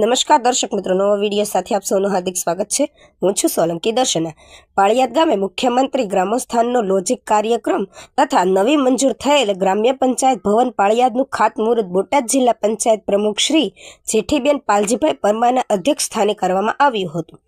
નમસ્કાર દર્શક મિત્રો, નવો વીડિયો સાથે આપ સૌનું હાર્દિક સ્વાગત છે. હું છું સોલંકી દર્શના. પાળિયાદ ગામે મુખ્યમંત્રી ગ્રામોત્થાનનો લોજિક કાર્યક્રમ તથા નવી મંજૂર થયેલ ગ્રામ્ય પંચાયત ભવન પાળિયાદનું ખાતમુહૂર્ત બોટાદ જિલ્લા પંચાયત પ્રમુખ શ્રી જેઠીબેન પાલજીભાઈ પરમારના અધ્યક્ષ સ્થાને કરવામાં આવ્યું હતું.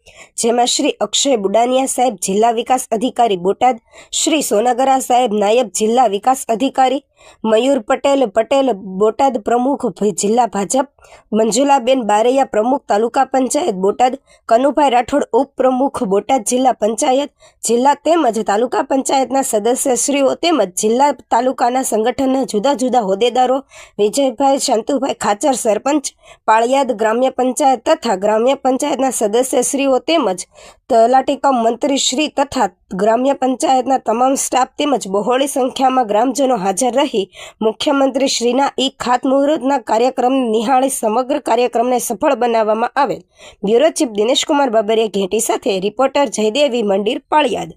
જેમાં શ્રી અક્ષય બુડાનિયા સાહેબ જિલ્લા વિકાસ અધિકારી, બોટાદ શ્રી સોનાગરા સાહેબ નાયબ જિલ્લા વિકાસ અધિકારી મયુર પટેલ પટેલ બોટાદ પ્રમુખ જિલ્લા ભાજપ, મંજુલાબેન બારૈયા પ્રમુખ, તાલુકા પંચાયત બોટાદ, કનુભાઈ રાઠોડ ઉપપ્રમુખ, બોટાદ જિલ્લા પંચાયત, જિલ્લા તેમજ તાલુકા પંચાયતના સદસ્યશ્રીઓ તેમજ જિલ્લા તાલુકાના સંગઠનના જુદા જુદા હોદ્દેદારો વિજયભાઈ, શાંતુભાઈ ખાચર, સરપંચ, પાળિયાદ ગ્રામ્ય પંચાયત તથા ગ્રામ્ય પંચાયતના સદસ્યશ્રીઓ તેમજ તલાટી કમ મંત્રીશ્રી તથા ગ્રામ્ય પંચાયતના તમામ સ્ટાફ તેમજ બહોળી સંખ્યામાં ગ્રામજનો હાજર રહી મુખ્યમંત્રી શ્રીના ઈ ખાતમુહૂર્તના કાર્યક્રમને નિહાળી સમગ્ર કાર્યક્રમને સફળ બનાવવામાં આવેલ. બ્યુરો ચીફ દિનેશકુમાર બાબરિયા ઘેટી સાથે રિપોર્ટર જયદેવી મંદિર પાળિયાદ.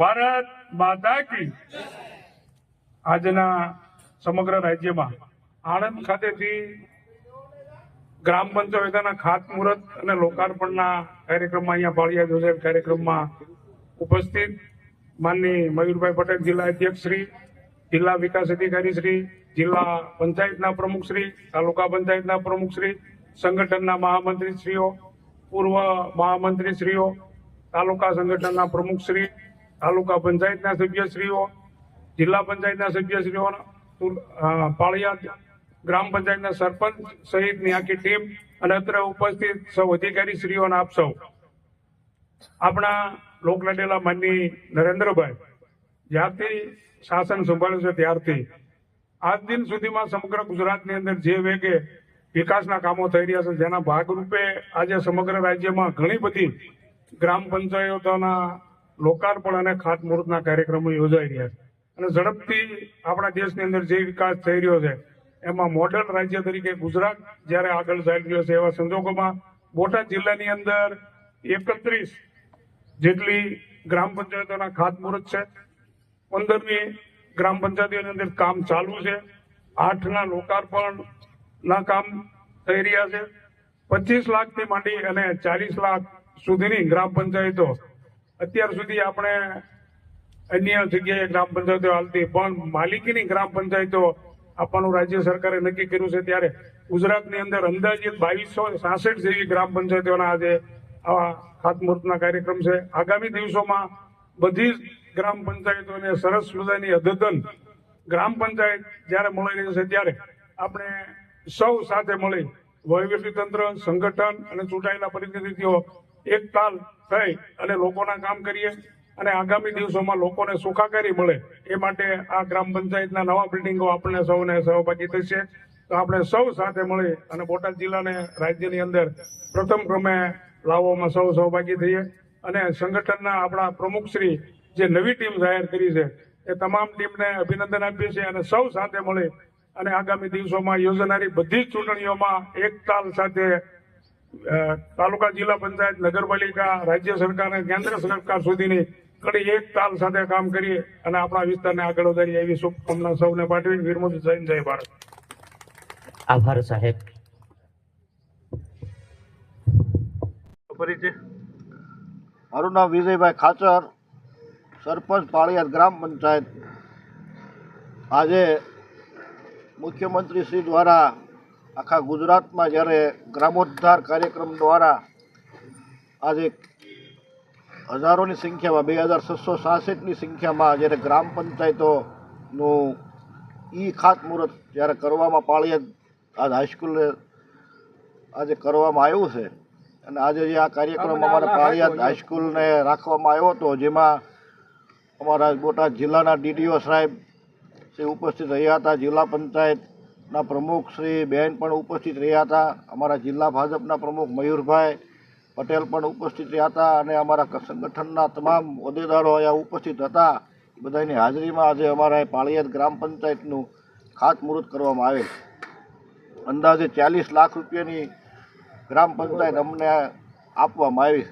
ભારત માતા કી. આજના સમગ્ર રાજ્યમાં આણંદ ખાતેથી ગ્રામ પંચાયતના ખાતમુહૂર્ત અને લોકાર્પણના કાર્યક્રમમાં અહીંયા પાળિયા જોસેફ કાર્યક્રમમાં ઉપસ્થિત માનની મયુરભાઈ પટેલ જિલ્લા અધ્યક્ષ શ્રી જિલ્લા વિકાસ અધિકારી શ્રી જિલ્લા પંચાયતના પ્રમુખ શ્રી તાલુકા પંચાયતના પ્રમુખ શ્રી સંગઠનના મહામંત્રી શ્રીઓ પૂર્વ મહામંત્રી શ્રીઓ તાલુકા સંગઠનના પ્રમુખ શ્રી તાલુકા પંચાયતના સભ્યશ્રીઓ, જિલ્લા પંચાયતના સભ્યશ્રીઓ પાળિયા ગ્રામ પંચાયતના સરપંચ સહિતની આખી ટીમ અને અત્રે ઉપસ્થિત સૌ અધિકારી શ્રીઓ અને આપ સૌ. આપણા લોકલાડેલા માનની નરેન્દ્રભાઈ, જ્યારથી શાસન સંભાળ્યું છે ત્યારથી, આજ દિન સુધીમાં સમગ્ર ગુજરાતની અંદર જે વેગે વિકાસના કામો થઈ રહ્યા છે, જેના ભાગરૂપે આજે સમગ્ર રાજ્યમાં ઘણી બધી ગ્રામ પંચાયતોના લોકાર્પણ અને ખાતમુહૂર્તના કાર્યક્રમો યોજાઈ રહ્યા છે. અને ઝડપથી આપણા દેશની અંદર જે વિકાસ થઈ રહ્યો છે એમાં મોડલ રાજ્ય તરીકે ગુજરાત, જ્યારે આગળ ચાલી રહ્યો છે એવા સંજોગોમાં બોટાદ જિલ્લાની અંદર એકત્રીસ જેટલી ગ્રામ પંચાયતોના ખાતમુહૂર્ત છે. પંદરમી ગ્રામ પંચાયતોની અંદર કામ ચાલુ છે. આઠના લોકાર્પણ ના કામ થઈ રહ્યા છે. પચીસ લાખથી માંડી અને ચાલીસ લાખ સુધીની ગ્રામ પંચાયતો અત્યાર સુધી આપણે અન્ય જગ્યાએ ગ્રામ પંચાયતો હાલતી, પણ માલિકીની ગ્રામ પંચાયતો આપવાનું રાજ્ય સરકારે નક્કી કર્યું છે ત્યારે ગુજરાતની અંદર અંદાજે બાવીસો સાસઠ જેવી ગ્રામ પંચાયતોના આજે આવા ખાતમુહૂર્તના કાર્યક્રમ છે. આગામી દિવસોમાં બધી જ ગ્રામ પંચાયતોને સરસ મજાની અદ્યતન ગ્રામ પંચાયત જ્યારે મળી રહી છે ત્યારે આપણે સૌ સાથે મળી વહીવટી તંત્ર, સંગઠન અને ચૂંટાયેલા પ્રતિનિધિઓ એક તાલ થઈ અને લોકોના કામ કરીએ. અને આગામી દિવસોમાં લોકોને સુખાકારી મળે એ માટે આ ગ્રામ પંચાયતના નવા બિલ્ડિંગો આપણને સૌને સહભાગી થશે. તો આપણે સૌ સાથે મળી અને બોટાદ જિલ્લાને રાજ્યની અંદર પ્રથમ ક્રમે લાવવામાં સૌ સહભાગી થઈએ અને સંગઠનના આપણા પ્રમુખશ્રી જે નવી ટીમ જાહેર કરી છે, એ તમામ ટીમને અભિનંદન આપીએ છીએ અને સૌ સાથે મળી અને આગામી દિવસોમાં યોજાનારી બધી જ ચૂંટણીઓમાં એક તાલ સાથે તાલુકા જિલ્લા પંચાયત, નગરપાલિકા, રાજ્ય સરકાર અને કેન્દ્ર સરકાર સુધીની કડી એક તાલ સાથે કામ કરીએ અને આપણા વિસ્તારને આગળ વધારીએ એવી શુભકામના સૌને પાઠવી વીરમોદી જૈન જય ભારત. આભાર સાહેબ. પરિચય. મારું નામ વિજયભાઈ ખાચર સરપંચ પાળિયાદ ગ્રામ પંચાયત. આજે મુખ્યમંત્રી શ્રી દ્વારા આખા ગુજરાતમાં જ્યારે ગ્રામોદ્ધાર કાર્યક્રમ દ્વારા આજે હજારોની સંખ્યામાં બે હજાર છસો સાસઠની સંખ્યામાં જ્યારે ગ્રામ પંચાયતોનું ઈ ખાતમુહૂર્ત જ્યારે કરવામાં પાળિયાદ આજ હાઈસ્કૂલે આજે કરવામાં આવ્યું છે. અને આજે જે આ કાર્યક્રમ અમારા પાળિયાદ હાઈસ્કૂલને રાખવામાં આવ્યો હતો જેમાં અમારા બોટાદ જિલ્લાના ડીડીઓ સાહેબ શ્રી ઉપસ્થિત રહ્યા હતા જિલ્લા પંચાયતના પ્રમુખ શ્રી બેન પણ ઉપસ્થિત રહ્યા હતા અમારા જિલ્લા ભાજપના પ્રમુખ મયુરભાઈ પટેલ પણ ઉપસ્થિત હતા અને અમારા સંગઠનના તમામ હોદ્દેદારો અહીંયા ઉપસ્થિત હતા. બધાની હાજરીમાં આજે અમારા પાળિયાદ ગ્રામ પંચાયતનું ખાતમુહૂર્ત કરવામાં આવેલ અંદાજે ચાલીસ લાખ રૂપિયાની ગ્રામ પંચાયત અમને આપવામાં આવી